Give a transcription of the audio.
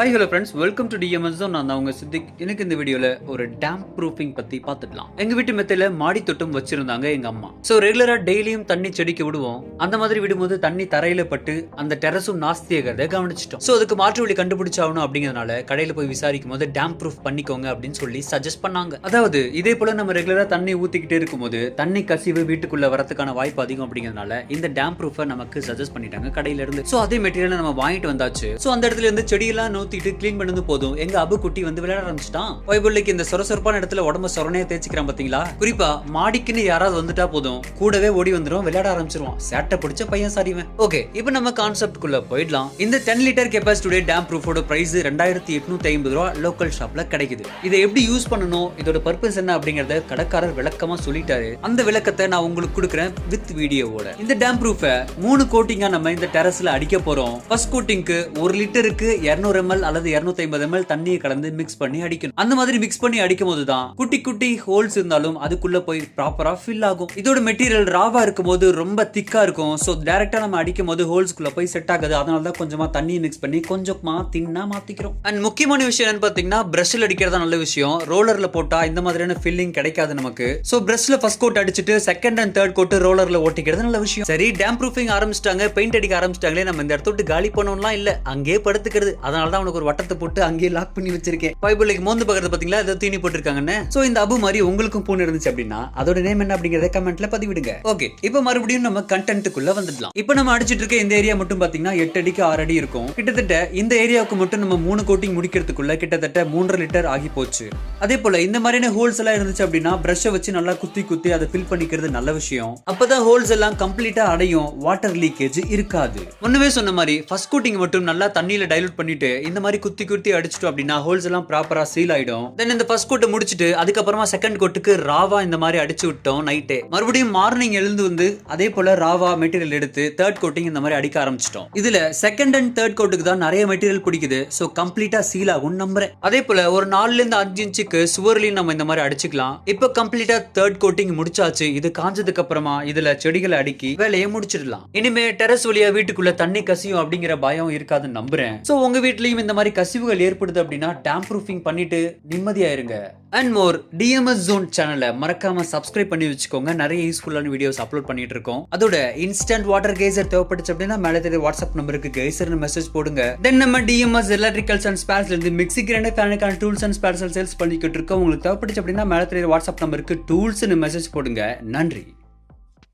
Hi hello friends welcome to TMS தான் நான் அவங்க உங்க சித்திக் எனக்கு இந்த வீடியோல ஒரு டேம் ப்ரூஃபிங் பத்தி பார்த்துக்கலாம் எங்க வீட்டு மெத்தையில மாடி தொட்டும் வச்சிருந்தாங்க எங்க அம்மா. சோ ரெகுலரா டெய்லியும் தண்ணி செடிக்கு விடுவோம். அந்த மாதிரி விடும்போது தண்ணி தரையில பட்டு அந்த டெரஸும் நாஸ்தியாகிறத கவனிச்சிட்டோம். சோ அதுக்கு மாற்று வழி கண்டுபிடிச்சாகணும் அப்படிங்கறதுனால கடையில போய் விசாரிக்கும் போது டேம் ப்ரூஃப் பண்ணிக்கோங்க அப்படின்னு சொல்லி சஜஸ்ட் பண்ணாங்க. அதாவது இதே போல நம்ம ரெகுலரா தண்ணி ஊத்திக்கிட்டே இருக்கும்போது தண்ணி கசிவு வீட்டுக்குள்ள வரதுக்கான வாய்ப்பு அதிகம் அப்படிங்கறதுனால இந்த டேம் ப்ரூஃபை நமக்கு சஜஸ்ட் பண்ணிட்டாங்க கடையில இருந்து. சோ அதே மெட்டீரியல் நம்ம வாங்கிட்டு வந்தாச்சு. சோ அந்த இடத்துல இருந்து செடியெல்லாம் ஊத்திட்டு க்ளீன் பண்ணது போதும். எங்க அபு குட்டி வந்து விளையாட ஆரம்பிச்சிட்டான். வைபுள்ளைக்கு இந்த சொரசொரப்பான இடத்துல உடம்ப சொரணையா தேய்ச்சிக்கிறான் பாத்தீங்களா? குறிப்பா மாடிக்குன்னு யாராவது வந்துட்டா போதும். கூடவே ஓடி வந்துடும் விளையாட ஆரம்பிச்சிருவான். சேட்டை பிடிச்ச பையன் சாரிவன் ஓகே இப்போ நம்ம கான்செப்ட் குள்ள போயிடலாம். இந்த டென் லிட்டர் கெப்பாசிட்டி டேம் ப்ரூஃபோட பிரைஸ் ரெண்டாயிரத்தி எட்நூத்தி ஐம்பது ரூபா லோக்கல் ஷாப்ல கிடைக்குது. இதை எப்படி யூஸ் பண்ணணும்? இதோட பர்பஸ் என்ன அப்படிங்கறத கடைக்காரர் விளக்கமா சொல்லிட்டாரு. அந்த விளக்கத்தை நான் உங்களுக்கு கொடுக்குறேன் வித் வீடியோவோட இந்த டேம் ப்ரூஃபை மூணு கோட்டிங்கா நம்ம இந்த டெரஸ்ல அடிக்க போறோம். ஃபர்ஸ்ட் கோட்டிங்க்கு ஒரு லிட்டருக்கு 200 எம்எல் அல்லது 250 ஐம்பது எம்எல் தண்ணியை கலந்து மிக்ஸ் பண்ணி அடிக்கணும். அந்த மாதிரி மிக்ஸ் பண்ணி அடிக்கும் போது தான் குட்டி குட்டி ஹோல்ஸ் இருந்தாலும் அதுக்குள்ள போய் ப்ராப்பரா ஃபில் ஆகும். இதோட மெட்டீரியல் ராவா இருக்கும் போது ரொம்ப திக்கா இருக்கும். ஸோ டேரக்டா நம்ம அடிக்கும் போது ஹோல்ஸ்குள்ள போய் செட் ஆகுது. அதனால தான் கொஞ்சமா தண்ணியை மிக்ஸ் பண்ணி கொஞ்சமா தின்னா மாத்திக்கிறோம். அண்ட் முக்கியமான விஷயம் என்னன்னு பாத்தீங்கன்னா பிரஷ்ல அடிக்கிறதா நல்ல விஷயம். ரோலர்ல போட்டா இந்த மாதிரியான ஃபில்லிங் கிடைக்காது நமக்கு. ஸோ பிரஷ்ல ஃபர்ஸ்ட் கோட் அடிச்சுட்டு செகண்ட் அண்ட் தேர்ட் கோட் ரோலர்ல ஓட்டிக்கிறது நல்ல விஷயம். சரி டேம் ப்ரூஃபிங் ஆரம்பிச்சிட்டாங்க பெயிண்ட் அடிக்க ஆரம்பிச்சிட்டாங்களே நம்ம இந்த இடத்த விட்டு காலி பண்ணணும்லாம் இல்ல. அங்கேயே படுத்துக்கிறது. அதனால தான் அவனுக்கு ஒரு வட்டத்தை போட்டு அங்கேயே லாக் பண்ணி வச்சிருக்கேன். பைபிளுக்கு மோந்து பார்க்கறது பாத்தீங்களா? ஏதோ தீனி போட்டிருக்காங்கன்னு. சோ இந்த அபு மாதிரி உங்களுக்கும் பூன் இருந்துச்சு அப்படின்னா அதோட நேம் என்ன அப்படிங்கறத கமெண்ட்ல பதிவிடுங்க. ஓகே இப்போ மறுபடியும் நம்ம கண்டென்ட்டுக்குள்ள வந்துடலாம். இப்போ நம்ம அடிச்சிட்டு இருக்க இந்த ஏரியா மட்டும் பாத்தீங்கன்னா எட்டு அடிக்கு ஆறு அடி இருக்கும். கிட்டத்தட்ட இந்த ஏரியாவுக்கு மட்டும் நம்ம மூணு கோட்டிங் முடிக்கிறதுக்குள்ள கிட்டத்தட்ட மூன்றரை லிட்டர் ஆகி போச்சு. அதே போல இந்த மாதிரியான ஹோல்ஸ் எல்லாம் இருந்துச்சு அப்படின்னா பிரஷை வச்சு நல்லா குத்தி குத்தி அதை ஃபில் பண்ணிக்கிறது நல்ல விஷயம். அப்பதான் ஹோல்ஸ் எல்லாம் கம்ப்ளீட்டா அடையும். வாட்டர் லீக்கேஜ் இருக்காது. முன்னவே சொன்ன மாதிரி ஃபர்ஸ்ட் கோட்டிங் மட்டும் நல்லா தண்ணியில டைலூட் பண்ணிட்டு இந்த மாதிரி குத்தி குத்தி அடிச்சிட்டோம் அப்படின்னா ஹோல்ஸ் எல்லாம் ப்ராப்பரா சீல் ஆயிடும். தென் இந்த ஃபர்ஸ்ட் கோட்டை முடிச்சுட்டு அதுக்கப்புறமா செகண்ட் கோட்டுக்கு ராவா இந்த மாதிரி அடிச்சு விட்டோம் நைட்டே மறுபடியும் மார்னிங் எழுந்து வந்து அதே போல ராவா மெட்டீரியல் எடுத்து தேர்ட் கோட்டிங் இந்த மாதிரி அடிக்க ஆரம்பிச்சிட்டோம். இதுல செகண்ட் அண்ட் தேர்ட் கோட்டுக்கு தான் நிறைய மெட்டீரியல் பிடிக்குது. ஸோ கம்ப்ளீட்டா சீல் ஆகும் நம்புறேன். அதே போல ஒரு நாலுல இருந்து அஞ்சு இன்ச்சுக்கு சுவர்லையும் நம்ம இந்த மாதிரி அடிச்சுக்கலாம். இப்போ கம்ப்ளீட்டா தேர்ட் கோட்டிங் முடிச்சாச்சு. இது காஞ்சதுக்கு அப்புறமா இதுல செடிகளை அடுக்கி வேலையை முடிச்சிடலாம். இனிமே டெரஸ் வழியா வீட்டுக்குள்ள தண்ணி கசியும் அப்படிங்கிற பயம் இருக்காதுன்னு நம்புறேன். சோ உங்க வீட்லயும் இந்த மாதிரி கசிவுகள் ஏற்படுது அப்படின்னா டேம் ப்ரூஃபிங் பண்ணிட்டு நிம்மதியா இருங்க அண்ட் மோர் டிஎம்எஸ் ஜோன் சேனலை மறக்காம சப்ஸ்கிரைப் பண்ணி வச்சுக்கோங்க. நிறைய யூஸ்ஃபுல்லான வீடியோஸ் அப்லோட் பண்ணிட்டு இருக்கோம். அதோட இன்ஸ்டன்ட் வாட்டர் கேசர் தேவைப்பட்டுச்சு அப்படின்னா மேலே தெரிய வாட்ஸ்அப் நம்பருக்கு கேசர்னு மெசேஜ் போடுங்க. தென் நம்ம டிஎம்எஸ் எலக்ட்ரிக்கல்ஸ் அண்ட் ஸ்பேர்ஸ்ல இருந்து மிக்சி கிரைண்டர் ஃபேனுக்கான டூல்ஸ் அண்ட் ஸ்பேர்ஸ் சேல்ஸ் பண்ணிக்கிட்டு இருக்கோம். உங்களுக்கு தேவைப்பட்டுச்சு அப்படின்னா மேலே தெரிய வாட்ஸ்அப் நம்பருக்கு டூல்ஸ்னு மெசேஜ் போடுங்க. நன்றி.